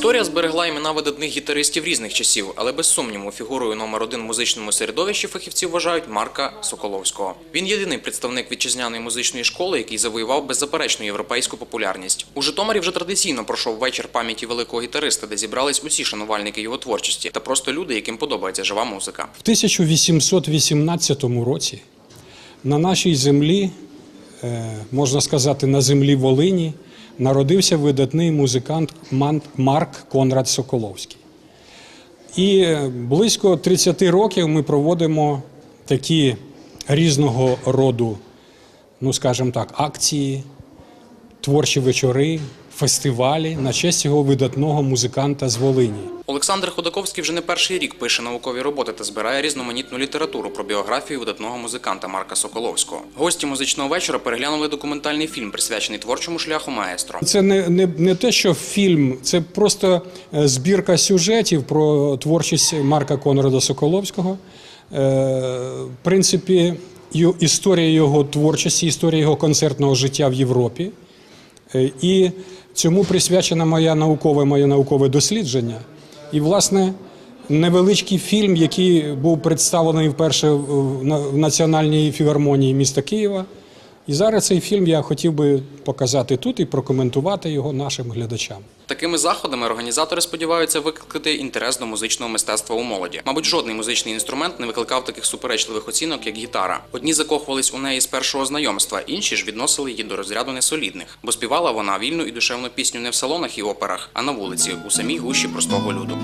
Історія зберегла імена видатних гітаристів різних часів, але без сумніву фігурою номер один в музичному середовищі фахівці вважають Марка Соколовського. Він єдиний представник вітчизняної музичної школи, який завоював беззаперечну європейську популярність. У Житомирі вже традиційно пройшов вечір пам'яті великого гітариста, де зібрались усі шанувальники його творчості та просто люди, яким подобається жива музика. В 1818 році на нашій землі, е, можна сказати, на землі Волині, народився видатний музикант Марк Конрад Соколовський. І близько 30 років ми проводимо такі різного роду, ну скажімо так, акції, творчі вечори, фестивалі на честь цього видатного музиканта з Волині. Олександр Ходаковський вже не перший рік пише наукові роботи та збирає різноманітну літературу про біографію видатного музиканта Марка Соколовського. Гості музичного вечора переглянули документальний фільм, присвячений творчому шляху маестро. Це не, не, не те, що фільм, це просто е, збірка сюжетів про творчість Марка Конрада Соколовського. Е, В принципі, історія його творчості, історія його концертного життя в Європі. Е, І цьому присвячена моя наукове, моє наукове дослідження. І, власне, невеличкий фільм, який був представлений вперше в Національній філармонії міста Києва. І зараз цей фільм я хотів би показати тут і прокоментувати його нашим глядачам. Такими заходами організатори сподіваються викликати інтерес до музичного мистецтва у молоді. Мабуть, жодний музичний інструмент не викликав таких суперечливих оцінок, як гітара. Одні закохувались у неї з першого знайомства, інші ж відносили її до розряду несолідних, бо співала вона вільну і душевну пісню не в салонах і операх, а на вулиці, у самій гущі простого люду.